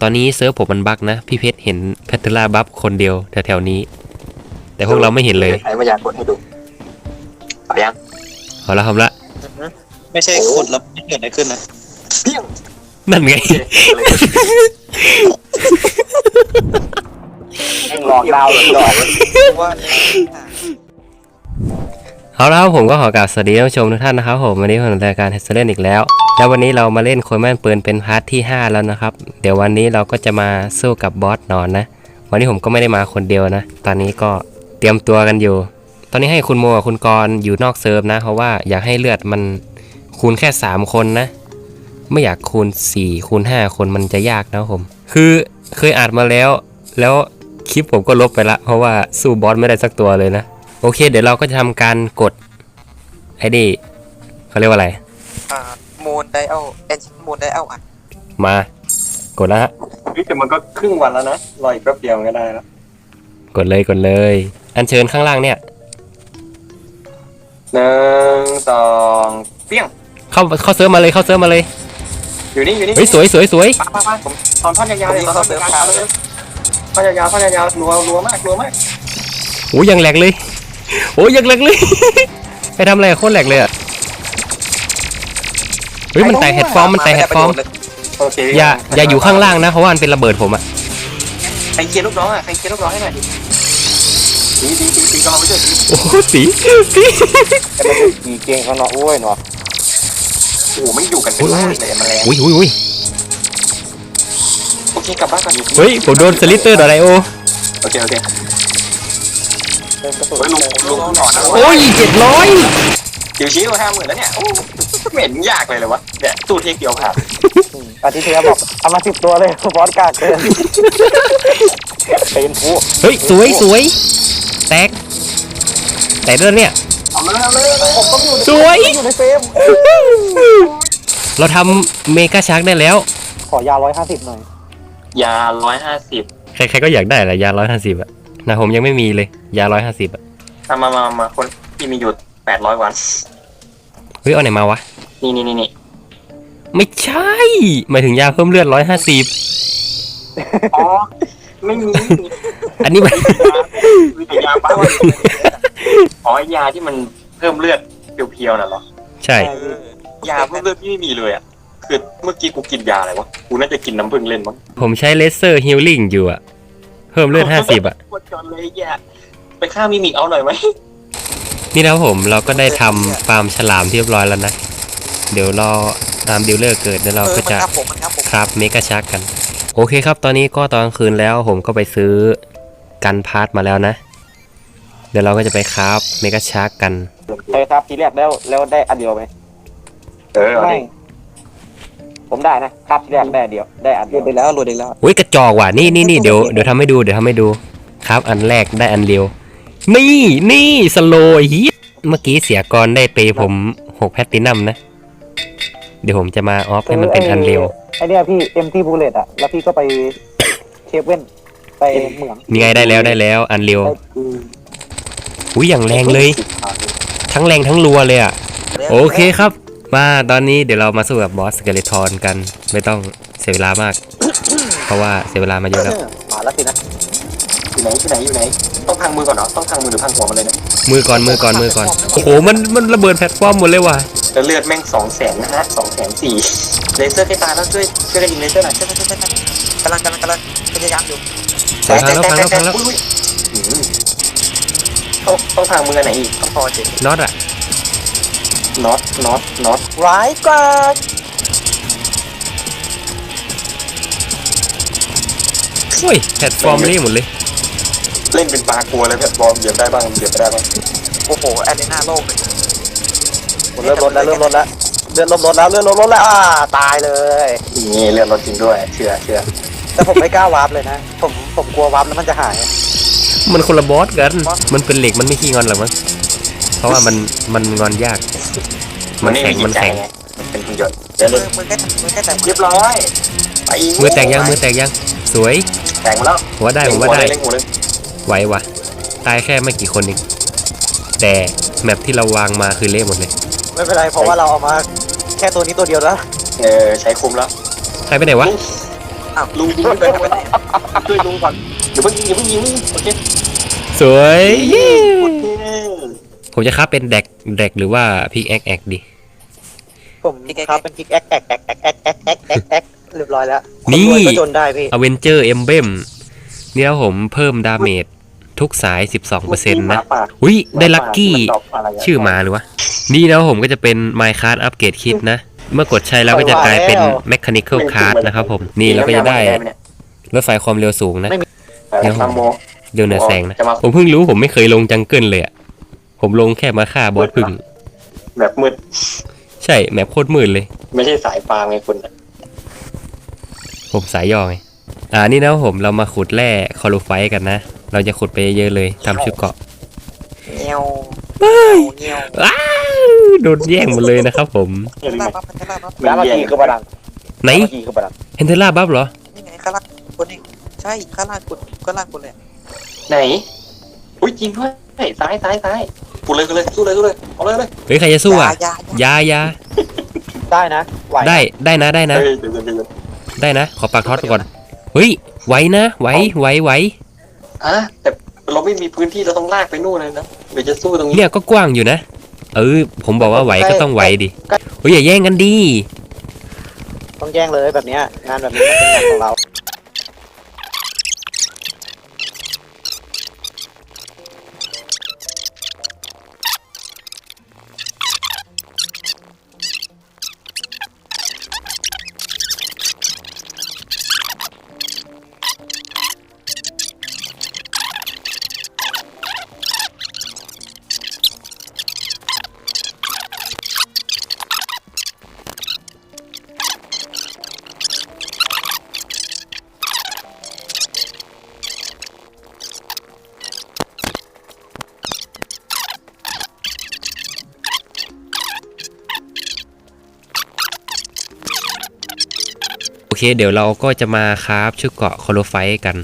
ตอนนี้เซิร์ฟผมมันบั๊กนะ พี่เพชรเห็นแพทเทล่าบัฟคนเดียวแถวๆนี้ แต่พวกเราไม่เห็นเลยใช้มายากดให้ดูเอายังเอาละครับละ ไม่ใช่กดแล้วไม่เกิดอะไรขึ้นนะเพี้ยงนั่นไงแม่งหลอกดาวหลอกดอกว่า เอาละครับผมก็ขอกราบสวัสดีท่านผู้ชมทุกท่านนะครับผมวันนี้ผมรายการเฮสเล่นอีกแล้ว แล้ววันนี้เรามาเล่นโคยแม่นปืนเป็นพาร์ทที่ 5 แล้วนะครับ เดี๋ยววันนี้เราก็จะมาสู้กับบอสนอนนะ วันนี้ผมก็ไม่ได้มาคนเดียวนะ ตอนนี้ก็เตรียมตัวกันอยู่ ตอนนี้ให้คุณโมกับคุณกรณ์อยู่นอกเซิร์ฟนะ เพราะว่าอยากให้เลือดมันคูณแค่ 3 คนนะ ไม่อยากคูณ 4 คูณ 5 คนมันจะยากนะครับผม คือเคยอัดมาแล้ว แล้วคลิปผมก็ลบไปละ เพราะว่าสู้บอสไม่ได้สักตัวเลยนะ โอเค เดี๋ยวเราก็จะทำการกดไอ้นี่เขาเรียกว่าอะไร อ่ามูนไดเอาเอ็นมูนไดเอาอะมากดแล้วฮะเฮ้ยแต่มันก็ครึ่งวันแล้วนะรออีกแป๊บเดียวมันก็ได้แล้วกดเลยกดเลย อัญเชิญข้างล่างเนี่ย หนึ่งสองเปี้ยงเข้าเข้าเซิร์ฟมาเลยเข้าเซิร์ฟมาเลยอยู่นี่อยู่นี่เฮ้ยสวยสวยสวยป้าป้าป้าผมตอนท่อนยาวๆเลยตอนท่อนยาวๆเลยท่อนยาวๆท่อนยาวๆรัวรัวมากรัวมากโอ้ยยังแหลกเลย โอ้ยยังแหลกเลย ไปทำอะไรกับโคตรแหลกเลยอะเฮ้ยมันแตกแฮดฟอร์มมันแตกแฮดฟอร์มโอเคอย่าอย่าอยู่ข้างล่างนะเพราะว่ามันเป็นระเบิดผมอะใครเคลียร์ลูกน้องอะใครเคลียร์ลูกน้องให้หน่อยดิตีตีตีตีกองไปช่วยตีโอ้โหสีสีตีเก่งเขาเนาะโอ้ยเนาะโอ้ไม่อยู่กันเป็นล้านเลยมันแรงอุ้ยอุ้ยอุ้ยโอเคกลับบ้านก่อนเฮ้ยผมโดนสลิตเตอร์ดอไรโอโอเคโอเค เฮ้ยลุงลุงหนอนนะโอ้ยเจ็ดร้อยชิวชิวห้าหมื่นแล้วเนี่ยโอ้ไม่เห็นยากเลยเลยวะเนี่ยตู้เทคเดียวผ่านอาทิตย์ที่แล้วบอกเอามาสิบตัวเลยบอสกากเกินเป็นผู้เฮ้ยสวยสวยแตกแตกด้วยเนี่ยเอามาเลยเอามาเลยผมต้องอยู่ในสวย อยู่ในเฟรมเราทำเมกาชักได้แล้ว ขอยาร้อยห้าสิบหน่อยยาร้อยห้าสิบใครๆก็อยากได้แหละยาร้อยห้าสิบอะ นะผมยังไม่มีเลย ยาร้อยห้าสิบอะมามามามาคนที่มีอยู่แปดร้อยวัน เฮ้ยเอาไหนมาวะ นี่นี่นี่นี่ไม่ใช่หมายถึงยาเพิ่มเลือดร้อยห้าสิบอ๋อ ไม่มีอันนี้มัน มีแต่ยาบ้าอ๋อยาที่มันเพิ่มเลือดเพียวๆน่ะเหรอ ใช่ ยาเพิ่มเลือดพี่ไม่มีเลยอะ คือเมื่อกี้กูกินยาอะไรวะ กูน่าจะกินน้ำผึ้งเล่นมั้งผมใช้เลเซอร์ฮิลลิ่งอยู่อะ เพิ่มเลือดห้าสิบอะปวดจนเลยแย่ไปฆ่ามิมิกเอาหน่อยไหมนี่นะครับผมเราก็ได้ทำฟาร์มฉลามที่เรียบร้อยแล้วนะ เดี๋ยวรอตามดิวเลอร์เกิดแล้วเราเออก็มันจะครับผมมันครับผมครับเมกาชักกัน โอเคครับ ตอนนี้ก็ตอนกลางคืนแล้วผมก็ไปซื้อกันพาร์ทมาแล้วนะ เดี๋ยวเราก็จะไปคราฟเมกาชักกันใช่ครับทีแรกแล้วแล้วได้อันเดียวไหมเออเอาไม่ดิ ผมได้นะครับทีแรกได้อันเดียวได้อันหเดีลุยดวอีกแล้วหลุดอีกแล้วอุ้ยกระจอกว่ะนี่นี่นี่เดี๋ยวเดี๋ยวทำให้ดูเดี๋ยวทำให้ดูครับอันแรกได้อันเดียวนี่นี่สโลว์ฮีเมื่อกี้เสียกรได้เปย์ผมหกแพตตินัมนะ เดี๋ยวผมจะมาออฟให้มันเป็นอันเร็วไอเนี้ยพี่เอ็มทีบูเลตอะแล้วพี่ก็ไปเคเว่นไปเหมืองนี่ไงได้แล้วได้แล้ว อันเร็วได้อุ้ยอย่างแรงเลย ทั้งแรงทั้งรัวเลยอะ โอเคครับ มาตอนนี้เดี๋ยวเรามาสู้กับบอสสเกเลทอนกันไม่ต้องเสียเวลามาก เพราะว่าเสียเวลามาเยอะแล้วมาแล้วสินะอยู่ไหนอยู่ไหนอยู่ไหนต้องพังมือก่อนเนาะต้องพังมือหรือพังหัวมันเลยนะมือก่อนมือก่อนมือก่อนโอ้โหมันมันระเบิดแพลตฟอร์มหมดเลยว่ะแล้วเลือดแม่งสองแสนนะฮะสองแสนสี่เลเซอร์ใกล้ตายแล้วช่วยช่วยกันยิงเลเซอร์หน่อยใช่ใช่ใช่ใช่กำลังกำลังกำลังพยายามอยู่พังแล้วพังแล้วพังแล้วอุ๊ยอุ๊ยอืมต้องต้องพังมืออันไหนอีกต้องพอจริงน็อตอะ น็อตน็อตน็อตร้ายกว่าโอ้ยแพลตฟอร์มนี่หมดเลย เล่นเป็นปลากลัวเลยแพลตฟอร์มเหยียบได้บ้างเหยียบไม่ได้บ้างโอ้โหแอรีนาโลกเลยเริ่มลดแล้วเริ่มลดแล้วเลื่อนลดลดแล้วเลื่อนลดลดแล้วอ่าตายเลยนี่เลือดรถจริงด้วยเชื่อเชื่อแต่ผมไม่กล้าวาร์ปเลยนะ ผมผมกลัววาร์ปแล้วมันจะหาย มันคนละบอสกัน มันเป็นเหล็กมันไม่ขี้งอนหรอกมั้งเพ ราะว่ามันมันงอนยาก มันแข็งไจิมันตใจแข็งไงมันเป็นหุ่นยนต์เดี๋ยวมืเล่อนมือแค่มือแค่แต่เรียบร้อยไปอีกมือแตกยังมือแตกยังสวยแตกมาแล้วผมว่าได้ผมว่าได้ เล่นหัวเลยไหวว่ะตายแค่ไม่กี่คนเองแต่แมปที่เราวางมาคือเละหมดเลยไม่เป็นไรเพราะว่าเราเอามาแค่ตัวนี้ตัวเดียวแล้วเออใช้คุ้มแล้วใครไปไหนวะอ้าวลุงลุงไปไปไปไหนช่วยลุงก่อนอย่าเพิ่งอย่าเพิ่งยิงโอเคสวยโอเค ผมจะคับเป็นแดกแดกหรือว่าพิกแอคแอคดี ผมครับเป็นกิ๊กแอ๊กแอ๊กแอ๊กแอ๊กแอ๊กแอ๊กแอ๊กแอ๊กแอ๊กเรียบร้อยแล้วนี่ครวยก็จนได้พี่อเวนเจอร์เอมเบมนี่แล้วผมเพิ่มดาเมจทุกสาย 12%นะ อุ้ยได้ลัคกี้ ชื่อหมาหรือวะ นี่แล้วผมก็จะเป็น Minecraft Upgrade Kit นะ เมื่อกดใช้แล้วก็จะกลายเป็น Mechanical Card นะครับผม นี่เราก็จะได้รถไฟความเร็วสูงนะเดี๋ยวทำโมเดี๋ยวเหนือแสงนะจะมาผมเพิ่งรู้ผมไม่เคยลงจังเกิลเลยอะ ผมลงแค่มาฆ่าบอสพึ่ง แบบมืด ใช่แมปโคตรมืดเลย ไม่ใช่สายฟาร์มไงคุณผมสายย่อไง อ่านี่นะผมเรามาขุดแร่คอลูไฟต์กันนะ เราจะขุดไปเยอะๆเลยทำชุดเกราะเงี้ยวเงี้ยวอ้าวโดนแย่งหมดเลยนะครับผมอย่าลืมลานะบับมันจะลาบับแล้วเมื่อกี้ก็บาดังไหนเมื่อกี้ก็บาดังเฮนเทล่าบัฟเหรอ นี่ไงข้างล่างคนนี้ใช่ข้างล่างคุณข้างล่างคุณเลยไหน อุ้ยจริงด้วยซ้ายซ้ายซ้าย กูเลยกูเลยสู้เลยสู้เลยเอาเลยเลยเฮ้ยใครจะสู้อะยายายายาได้นะไหวนะได้ได้นะได้นะ เฮ้ยเดี๋ยวเดี๋ยวเดี๋ยวได้นะ ขอปากท็อตก่อนเฮ้ยไหวนะไหวไหวไหวอะแต่เราไม่มีพื้นที่เราต้องลากไปนู่นเลยนะเดี๋ยวจะสู้ตรงนี้เนี่ยก็กว้างอยู่นะ เออ ผมบอกว่าไหวก็ต้องไหวดิเฮ้ยอย่าแย่งกันดิต้องแย่งเลยแบบเนี้ยงานแบบนี้มันเป็นงานของเรา เคเดี๋ยวเราก็จะมาคราฟชุดเกราะคอโลไฟต์กัน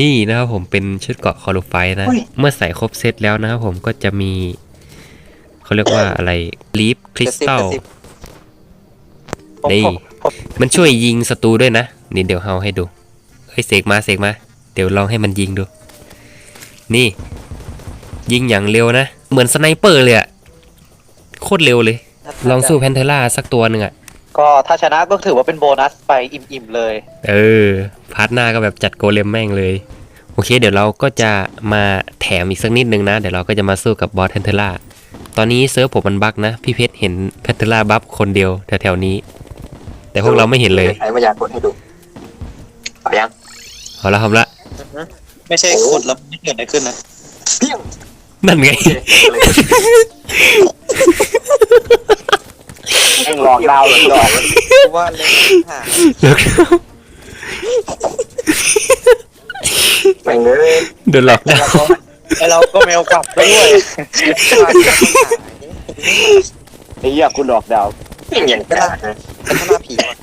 นี่นะครับผมเป็นชุดเกราะคอโลไฟต์นะ เมื่อใส่ครบเซตแล้วนะครับผมก็จะมีเขาเรียกว่าอะไรลีฟคริสตัลผมนี่ผมผมมันช่วยยิงศัตรูด้วยนะ นี่เดี๋ยวเฮาให้ดูเฮ้ยเสกมาเสกมา เดี๋ยวลองให้มันยิงดู นี่ ยิงอย่างเร็วนะ เหมือนสไนเปอร์เลยอะโคตรเร็วเลย ลองสู้แพนเทล่าสักตัวหนึ่งอะ ก็ถ้าชนะก็ถือว่าเป็นโบนัสไปอิ่มๆเลย เออ พาร์ทหน้าก็แบบจัดโกเลมแม่งเลย โอเค เดี๋ยวเราก็จะมาแถมอีกสักนิดนึงนะ เดี๋ยวเราก็จะมาสู้กับบอสแพนเทล่า ตอนนี้เซิร์ฟผมมันบั๊กนะ พี่เพชรเห็นแพนเทล่าบัฟคนเดียวแถวๆนี้ แต่พวกเราไม่เห็นเลยใช้มายากดให้ดูเอายังเอาละครับละ ไม่ใช่ขุดแล้วไม่เกิดอะไรขึ้นนะเพียงนั่นไงโอเคเลย แม่งหลอกดาวหลอกดอกว่าเล็กหาแล้วก็แม่งเลยโดนหลอกดาวไอเราก็เมลกลับไปด้วยไอ้เหี้ยคุณหลอกดาวแม่งอย่างกล้านะเป็นข้างหน้าผีวะ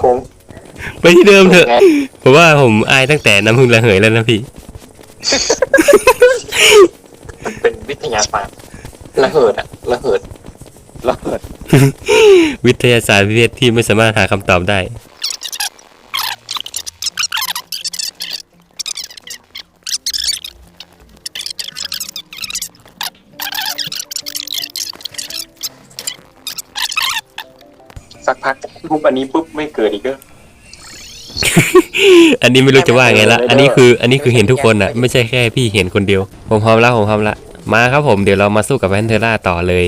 คงไปที่เดิมเถอะผมว่าผมอายตั้งแต่น้ำพึ่งระเหยแล้วนะพี่มันเป็นวิทยาศาสตร์ระเหิดอะระเหิด ระเบิด วิทยาศาสตร์พิเศษที่ไม่สามารถหาคำตอบได้ สักพักรูปอันนี้ปุ๊บไม่เกิดอีกก็อันนี้ไม่รู้จะว่าไงละอันนี้คือ อันนี้คือเห็นทุกคนอะ ไม่ใช่แค่พี่เห็นคนเดียว ผมพร้อมแล้วผมพร้อมละมาครับผมเดี๋ยวเรามาสู้กับแพนเทล่าต่อเลย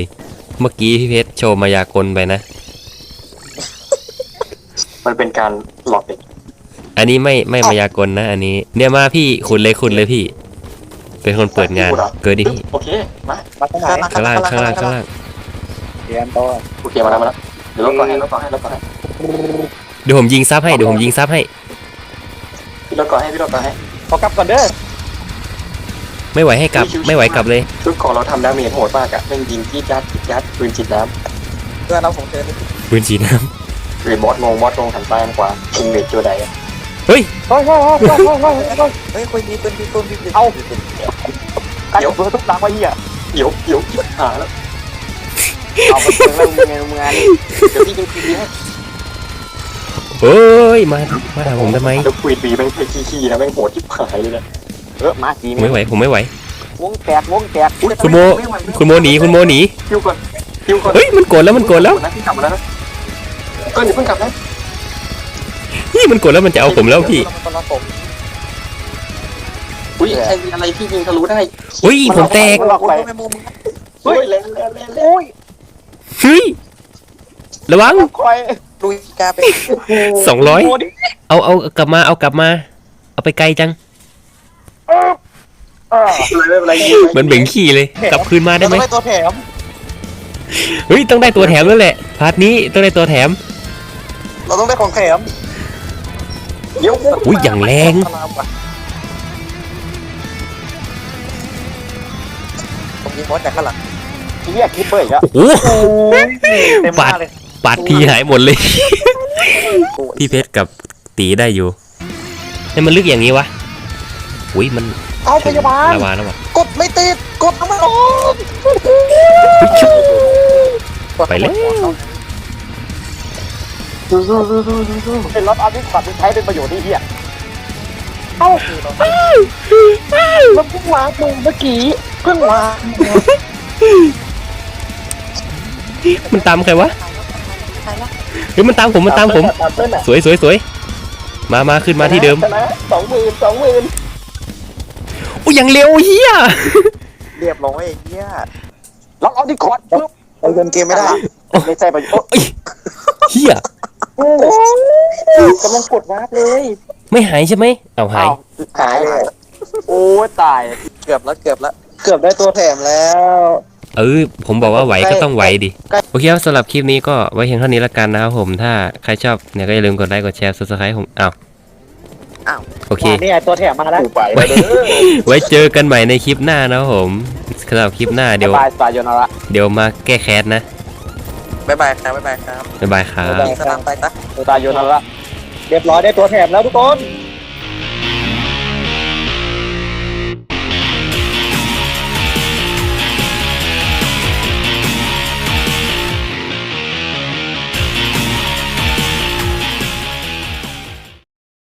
เมื่อกี้พี่เพชรโชว์มายากลไปนะ มันเป็นการหลอกเด็กอันนี้ไม่ไม่มายากลนะ อันนี้ เนี่ยมาพี่ขุดเลยขุดเลยพี่ เป็นคนเปิดงาน เกิดดิพี่โอเค มามาที่ไหนข้างล่างข้างล่างข้างล่างเรียนตัวโอเคมาแล้วมาแล้วเดี๋ยวลดก่อนให้ลดก่อนให้ลดก่อนให้เดี๋ยวผมยิงซับให้เดี๋ยวผมยิงซับให้พี่ลดก่อนให้พี่ลดก่อนให้ขอกลับก่อนเด้อ ไม่ไหวให้กลับ ไม่ไหวกลับเลย ชุดของเราทำดาเมจโหดมากอะแม่งยิงที่ยัดยัดปืนฉีดน้เพื่อนเราผมเจอนี่ปืนฉีดน้ำคือบอสงงบอสงงหันซ้ายหันขวายิงเมจตัวใดอะำเฮ้ย เฮ้ยเฮ้ยเฮ้ยเฮ้ยเฮ้ยเฮ้ยเฮ้ยคุยมีปืนมีปืนมีปืนเอากันเบอร์ทุกหลังไว้เหี้ยเดี๋ยวเดี๋ยวชิบหายแล้วเอาไปเปิดเรื่องมึงไงมึงไงเดี๋ยวพี่ยิงทีเดียวโเฮ้ย มา มาถามผมทำไมแล้วคุยปีแม่งขี้ๆนะแม่งโหดที่ผายเลยนะ เออมาจีผมไม่ไหวผมไม่ไหววงแตกวงแตกคุณโมคุณโมหนีคุณโมหนีคิวก่อนคิวก่อนเฮ้ยมันกดแล้วมันกดแล้วนะพี่กลับมาแล้วนะก็อย่าเพิ่งกลับนะพี่มันกดแล้วมันจะเอาผมแล้วพี่คนละผมอุ้ยใครมีอะไรที่ยิงทะลุได้อุ้ยผมแตกล็อกโอ้ไปยแม่มุมมึงเฮ้ยเล่นเล่นเล่นโอ้ยเฮ้ยระวังคอยลุยกาไปสองร้อยเอาเอากลับมาเอากลับมา เอาไปไกลจัง เออไม่เป็นไรเหมือนเบ่งขี้เลย กลับคืนมาได้ไหมเราต้องได้ตัวแถมเฮ้ยต้องได้ตัวแถมแล้วแหละพาร์ทนี้ต้องได้ตัวแถม เราต้องได้ของแถมเดี๋ยวอุ้ยอย่างแรงพลามว่ะผมยิงบอสจากข้างหลังเฮียคิปเปอร์อีกแล้วโอ้โหเต็มหน้าเลยปาดทีหายหมดเลย พี่เพชรกับตีได้อยู่ให้มันลึกอย่างนี้วะ อุ้ยมันเอาพยาบาลระวาแล้ววะกดไม่ติดกดทำไมออกอุ๊ยชุบไปแล้วเป็นรถออฟฟิศบัตรใช้เป็นประโยชน์ที่เฮียเอ้าแล้วเพิ่งวางมึงเมื่อกี้เพิ่งวางมันตามใครวะเฮ้ยมันตามผมมันตามผมตามเส้นอะสวยสวยสวยมามาขึ้นมาที่เดิมชนะสองหมื่นสองหมื่น อุ้ยอย่างเร็วเฮียเรียบร้อยไอ้เหี้ยล็อกเอาดิคอร์ดปุ๊บเราเดินเกมไม่ได้ ไม่ใช่ประโยชน์เฮียโอ้ยกำลังกดวาร์ปเลยไม่หายใช่ไหมเอาหายอ้าวหายเลยโอ้ยตายเกือบแล้วเกือบแล้ว เกือบได้ตัวแถมแล้ว เออผมบอกว่าไหวใกล้ก็ต้องไหวดิใกล้โอเคครับสำหรับคลิปนี้ก็ไว้เพียงเท่านี้ละกันนะครับผมถ้าใครชอบเนี่ยก็อย่าลืมกดไลค์กดแชร์ subscribe ผมอ้าว อ้าวโอเค นี่ไงตัวแถมมาแล้วไปไว้ไว้เจอกันใหม่ในคลิปหน้านะครับผมสำหรับคลิปหน้าเดี๋ยว บายสายโยนาระ เดี๋ยวมาแก้แค้นนะบ๊ายบายครับบ๊ายบายครับบ๊ายบายครับ ยิงสนามไปซะสายโยนาระเรียบร้อยได้ตัวแถมแล้วทุกคนเ